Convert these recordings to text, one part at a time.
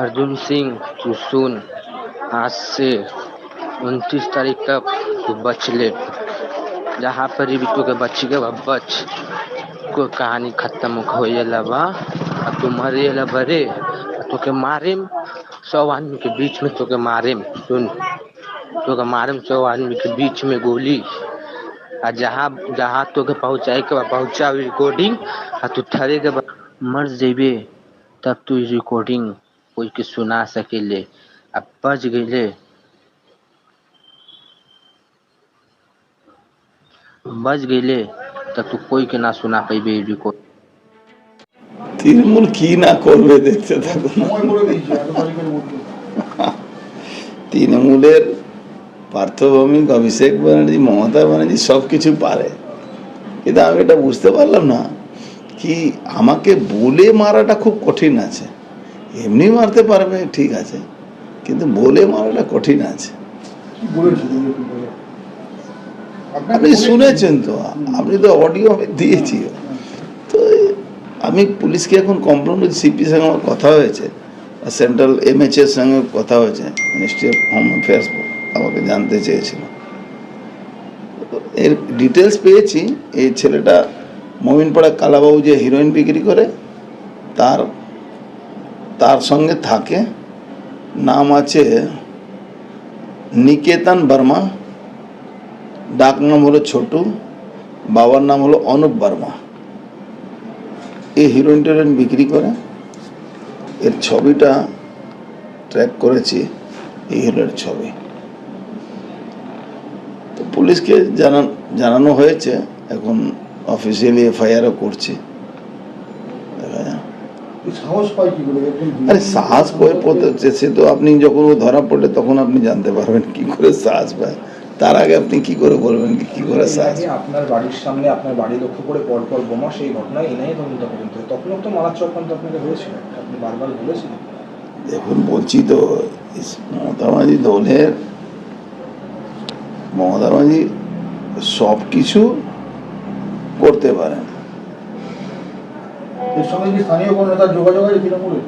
अर्जुन सिंह तू सुन आज से उनतीस तारीख तक तू बच ले। जहाँ पर तू के बच के बच कोई कहानी खत्म हो बा। अब तू मरेला बरे तो के मारे सौ आदमी के बीच में तो के मारे सुन। तो के मारे सौ आदमी के बीच में गोली। आ जहाँ जहाँ तो के पहुँचाए के पहुँचा रिकॉर्डिंग आ तू ठरे के मर जेबे तब तू रिकॉर्डिंग कोई के सुना सकेले अब बच गईले बच गईले तब तू कोई के ना सुना पाइबे ई रिकॉर्ड তৃণমূল কি না করবে দেখতে থাকুন সময় করে দিয়েছি এত তারিখের মধ্যে তৃণমূলের পার্থভৌমিক অভিষেক ব্যানার্জি মমতা ব্যানার্জি সব কিছু পারে কিন্তু আমি এটা বুঝতে পারলাম না কি আমাকে বলে মারাটা খুব কঠিন আছে এমনি মারতে পারবে, ঠিক আছে। কিন্তু বলে মারাটা কঠিন আছে। আপনি শুনেছেন তো, আপনি তো অডিও আমি দিয়েছি। তো আমি পুলিশকে এখন কমপ্লেন করছি সিপির সঙ্গে আমার কথা হয়েছে সেন্ট্রাল এমএচ এর সঙ্গে কথা হয়েছে মিনিস্ট্রি অফ হোম অ্যাফেয়ার্স আমাকে জানতে চেয়েছিল। এর ডিটেলস পেয়েছি, এই ছেলেটা মমিনপাড়া কালাবাবু যে হিরোইন বিক্রি করে, তার তার সঙ্গে থাকে। নাম আছে নিকেতন বর্মা। ডাক নাম হলো ছোটু। বাবার নাম হলো অনুপ বর্মা। এই হিরোইন টেরোইন বিক্রি করে। এর ছবিটা ট্র্যাক করেছি, এই হিরোইন ছবি। তো পুলিশকে জানান জানানো হয়েছে। এখন অফিসিয়ালি এফআইআরও করছি। দেখা যাক। আরে সাহস করে পড়তে সে তো আপনি যখন ও ধরা পড়লে তখন আপনি জানতে পারবেন কি করে সাহস পায়। তার আগে আপনি কি করে বলবেন কি করে সাহস আপনার বাড়ির সামনে আপনার বাড়ি লক্ষ্য করে পরপর বোমা সেই ঘটনায় এনআইএ তদন্ত পর্যন্ত। তখনও তো মারার চক্রান্ত আপনাকে হয়েছিল। আপনি বারবার বলেছিলেন। দেখুন বলছি তো মমতা ব্যানার্জি দলের মমতা ব্যানার্জি সব কিছু করতে পারেন। এর সঙ্গে কি স্থানীয় কোনো নেতার যোগাযোগ আছে তৃণমূলের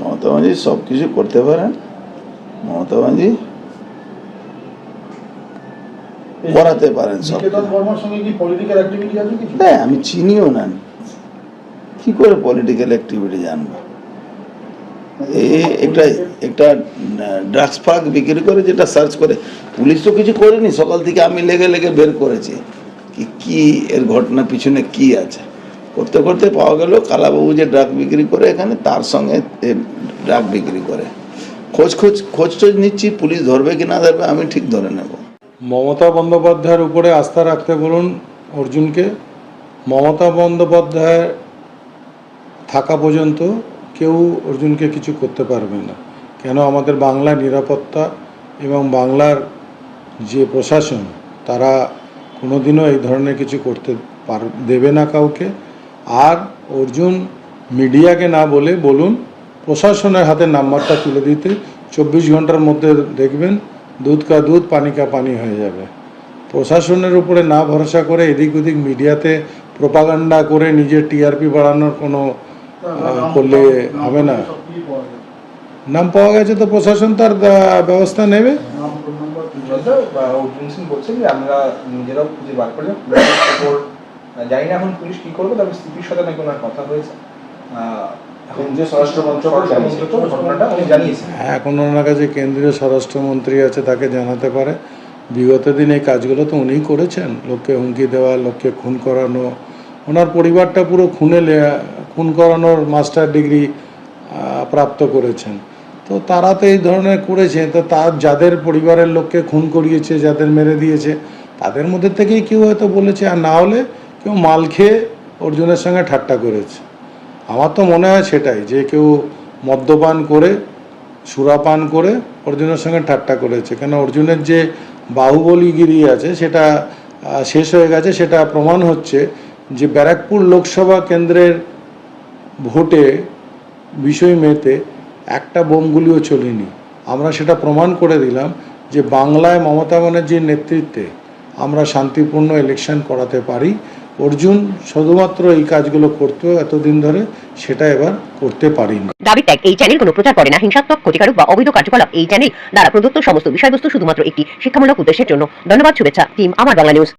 মমতা ব্যানার্জি সব কিছু করতে পারেন। মমতা ব্যানার্জি করাতে পারেন সব হ্যাঁ আমি চিনিও না। কি করে পলিটিক্যাল অ্যাক্টিভিটি জানব? এ একটা একটা ড্রাগস ফাগ বিক্রি করে যেটা সার্চ করে। পুলিশ তো কিছু করেনি সকাল থেকে আমি লেগে লেগে বের করেছি। কি কি এর ঘটনা, পিছনে কি আছে? করতে করতে পাওয়া গেল, কালাবাবু যে ড্রাগ বিক্রি করে এখানে, তার সঙ্গে ড্রাগ বিক্রি করে। খোঁজ খোঁজ খোঁজ টোজ নিচ্ছি, পুলিশ ধরবে কি না ধরবে, আমি ঠিক ধরে নেব। মমতা বন্দ্যোপাধ্যায়ের উপরে আস্থা রাখতে বলুন অর্জুনকে। মমতা বন্দ্যোপাধ্যায় থাকা পর্যন্ত কেউ অর্জুনকে কিছু করতে পারবে না। কেন? আমাদের বাংলার নিরাপত্তা এবং বাংলার যে প্রশাসন, তারা কোনোদিনও এই ধরনের কিছু করতে পার, দেবে না কাউকে। আর অর্জুন মিডিয়াকে না বলে বলুন, প্রশাসনের হাতে নাম্বারটা তুলে দিতে চব্বিশ ঘণ্টার মধ্যে দেখবেন দুধ কা দুধ, পানি কা পানি হয়ে যাবে। প্রশাসনের উপরে না ভরসা করে এদিক ওদিক মিডিয়াতে প্রপাগান্ডা করে নিজের টিআরপি বাড়ানোর কোনো করলে হবে না। নাম পাওয়া গেছে তো প্রশাসন তার ব্যবস্থা নেবে? বা অর্জুন সিং বলছেন যে আমরা নিজেরাও খুঁজে বার করলে পুলিশের জানি না এখন পুলিশ কি করবে তবে সিপির সাথে নাকি ওনার কথা হয়েছে। এখন যে স্বরাষ্ট্র মন্ত্রক ঘটনাটা উনি জানিয়েছেন। হ্যাঁ এখন ওনার কাছে কেন্দ্রীয় স্বরাষ্ট্রমন্ত্রী আছে তাকে জানাতে পারে। বিগত দিন এই কাজগুলো তো উনিই করেছেন। লোককে হুমকি দেওয়া লোককে খুন করানো ওনার পরিবারটা পুরো খুনে লে- খুন করানোর মাস্টার ডিগ্রি প্রাপ্ত করেছেন। তো তারা তো এই ধরনের করেছে, তো তার যাদের পরিবারের লোককে খুন করিয়েছে, যাদের মেরে দিয়েছে, তাদের মধ্যে থেকেই কেউ হয়তো বলেছে, আর না হলে কেউ মাল খেয়ে অর্জুনের সঙ্গে ঠাট্টা করেছে। আমার তো মনে হয় সেটাই, যে কেউ মদ্যপান করে, সুরাপান করে অর্জুনের সঙ্গে ঠাট্টা করেছে। কেন অর্জুনের যে বাহুবলীগিরি আছে, সেটা শেষ হয়ে গেছে, সেটা প্রমাণ হচ্ছে যে ব্যারাকপুর লোকসভা কেন্দ্রের ভোটে বিষয় মেতে একটা বোমগুলিও চলেনি। আমরা সেটা প্রমাণ করে দিলাম যে বাংলায় মমতা ব্যানার্জির নেতৃত্বে আমরা শান্তিপূর্ণ ইলেকশন করাতে পারি। অর্জুন শুধুমাত্র এই কাজগুলো করতো এতদিন ধরে সেটা এবার করতে পারিনি। দাবি ত্যাগ, এই চ্যানেল কোনো প্রচার করে না, হিংসাত্মক, ক্ষতিকারক বা অবৈধ কার্যকলাপ, এই চ্যানেল দ্বারা প্রদত্ত সমস্ত বিষয়বস্তু শুধুমাত্র একটি শিক্ষামূলক উদ্দেশ্যের জন্য। ধন্যবাদ, শুভেচ্ছা টিম আমার বাংলা নিউজ